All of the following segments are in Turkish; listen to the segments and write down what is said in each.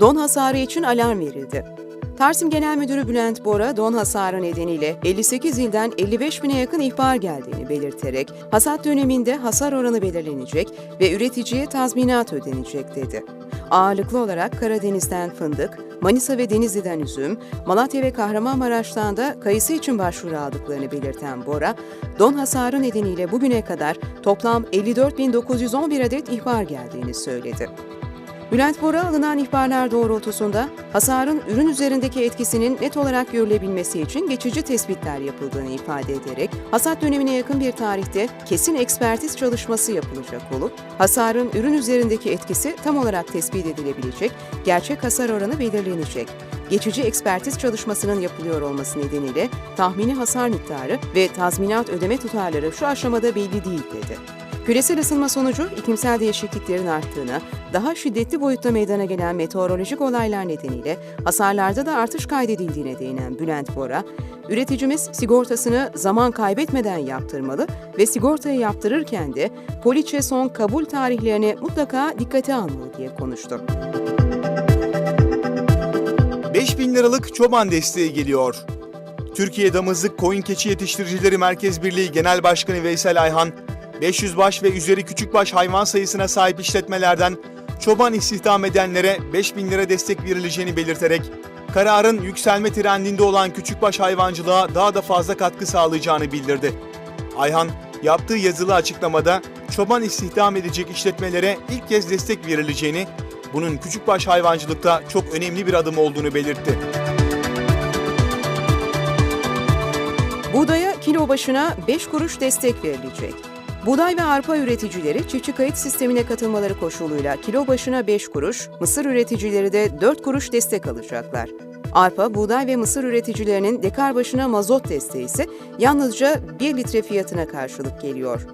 Don hasarı için alarm verildi. Tarsim Genel Müdürü Bülent Bora, don hasarı nedeniyle 58 ilden 55 bine yakın ihbar geldiğini belirterek, hasat döneminde hasar oranı belirlenecek ve üreticiye tazminat ödenecek dedi. Ağırlıklı olarak Karadeniz'den fındık, Manisa ve Denizli'den üzüm, Malatya ve Kahramanmaraş'tan da kayısı için başvuru aldıklarını belirten Bora, don hasarı nedeniyle bugüne kadar toplam 54.911 adet ihbar geldiğini söyledi. Bülent Bora alınan ihbarlar doğrultusunda hasarın ürün üzerindeki etkisinin net olarak görülebilmesi için geçici tespitler yapıldığını ifade ederek hasat dönemine yakın bir tarihte kesin ekspertiz çalışması yapılacak olup hasarın ürün üzerindeki etkisi tam olarak tespit edilebilecek, gerçek hasar oranı belirlenecek. Geçici ekspertiz çalışmasının yapılıyor olması nedeniyle tahmini hasar miktarı ve tazminat ödeme tutarları şu aşamada belli değil dedi. Küresel ısınma sonucu iklimsel değişikliklerin arttığını, daha şiddetli boyutta meydana gelen meteorolojik olaylar nedeniyle hasarlarda da artış kaydedildiğine değinen Bülent Bora, üreticimiz sigortasını zaman kaybetmeden yaptırmalı ve sigortayı yaptırırken de poliçe son kabul tarihlerini mutlaka dikkate almalı diye konuştu. 5000 liralık çoban desteği geliyor. Türkiye Damızlık Koyun Keçi Yetiştiricileri Merkez Birliği Genel Başkanı Veysel Ayhan, 500 baş ve üzeri küçükbaş hayvan sayısına sahip işletmelerden çoban istihdam edenlere 5000 lira destek verileceğini belirterek, kararın yükselme trendinde olan küçükbaş hayvancılığa daha da fazla katkı sağlayacağını bildirdi. Ayhan, yaptığı yazılı açıklamada çoban istihdam edecek işletmelere ilk kez destek verileceğini, bunun küçükbaş hayvancılıkta çok önemli bir adım olduğunu belirtti. Buğdaya kilo başına 5 kuruş destek verilecek. Buğday ve arpa üreticileri çiftçi kayıt sistemine katılmaları koşuluyla kilo başına 5 kuruş, mısır üreticileri de 4 kuruş destek alacaklar. Arpa, buğday ve mısır üreticilerinin dekar başına mazot desteği ise yalnızca 1 litre fiyatına karşılık geliyor.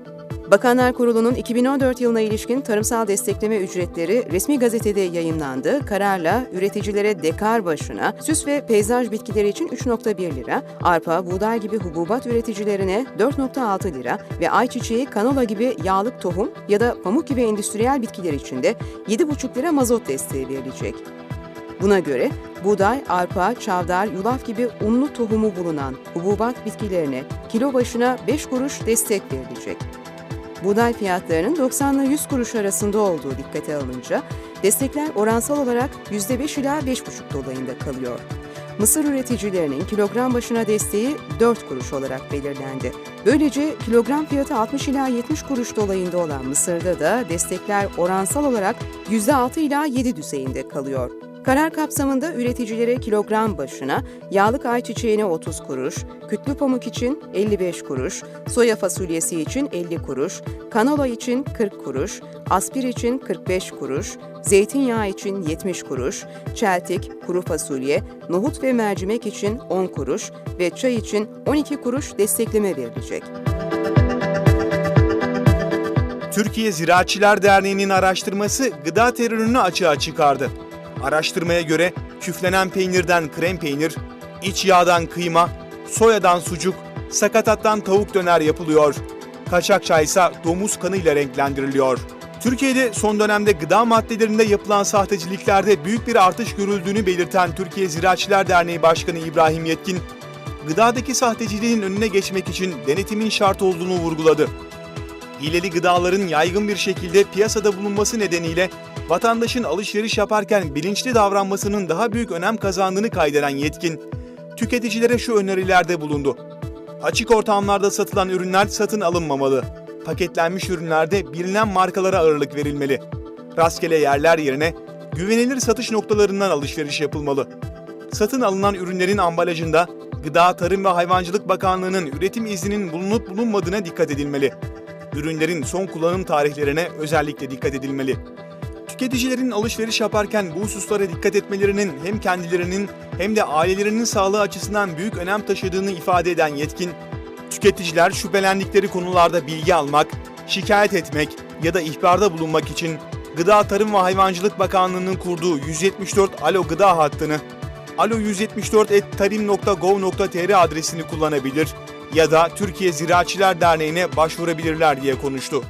Bakanlar Kurulu'nun 2014 yılına ilişkin tarımsal destekleme ücretleri resmi gazetede yayınlandı. Kararla üreticilere dekar başına süs ve peyzaj bitkileri için 3.1 lira, arpa, buğday gibi hububat üreticilerine 4.6 lira ve ayçiçeği, kanola gibi yağlık tohum ya da pamuk gibi endüstriyel bitkiler için de 7.5 lira mazot desteği verilecek. Buna göre buğday, arpa, çavdar, yulaf gibi unlu tohumu bulunan hububat bitkilerine kilo başına 5 kuruş destek verilecek. Buğday fiyatlarının 90 ile 100 kuruş arasında olduğu dikkate alınca destekler oransal olarak %5 ila 5,5 dolayında kalıyor. Mısır üreticilerinin kilogram başına desteği 4 kuruş olarak belirlendi. Böylece kilogram fiyatı 60 ila 70 kuruş dolayında olan Mısır'da da destekler oransal olarak %6 ila 7 düzeyinde kalıyor. Karar kapsamında üreticilere kilogram başına yağlık ayçiçeğine 30 kuruş, kütlü pamuk için 55 kuruş, soya fasulyesi için 50 kuruş, kanola için 40 kuruş, aspir için 45 kuruş, zeytinyağı için 70 kuruş, çeltik, kuru fasulye, nohut ve mercimek için 10 kuruş ve çay için 12 kuruş destekleme verilecek. Türkiye Ziraatçılar Derneği'nin araştırması gıda terörünü açığa çıkardı. Araştırmaya göre küflenen peynirden krem peynir, iç yağdan kıyma, soyadan sucuk, sakatattan tavuk döner yapılıyor. Kaçak çay ise domuz kanıyla renklendiriliyor. Türkiye'de son dönemde gıda maddelerinde yapılan sahteciliklerde büyük bir artış görüldüğünü belirten Türkiye Ziraatçılar Derneği Başkanı İbrahim Yetkin, gıdadaki sahteciliğin önüne geçmek için denetimin şart olduğunu vurguladı. Hileli gıdaların yaygın bir şekilde piyasada bulunması nedeniyle vatandaşın alışveriş yaparken bilinçli davranmasının daha büyük önem kazandığını kaydeden yetkin, tüketicilere şu önerilerde bulundu. Açık ortamlarda satılan ürünler satın alınmamalı. Paketlenmiş ürünlerde bilinen markalara ağırlık verilmeli. Rastgele yerler yerine güvenilir satış noktalarından alışveriş yapılmalı. Satın alınan ürünlerin ambalajında Gıda, Tarım ve Hayvancılık Bakanlığı'nın üretim izninin bulunup bulunmadığına dikkat edilmeli. Ürünlerin son kullanım tarihlerine özellikle dikkat edilmeli. Tüketicilerin alışveriş yaparken bu hususlara dikkat etmelerinin hem kendilerinin hem de ailelerinin sağlığı açısından büyük önem taşıdığını ifade eden yetkin, tüketiciler şüphelendikleri konularda bilgi almak, şikayet etmek ya da ihbarda bulunmak için Gıda Tarım ve Hayvancılık Bakanlığı'nın kurduğu 174 Alo Gıda hattını alo174.tarim.gov.tr adresini kullanabilir ya da Türkiye Ziraatçılar Derneği'ne başvurabilirler diye konuştu.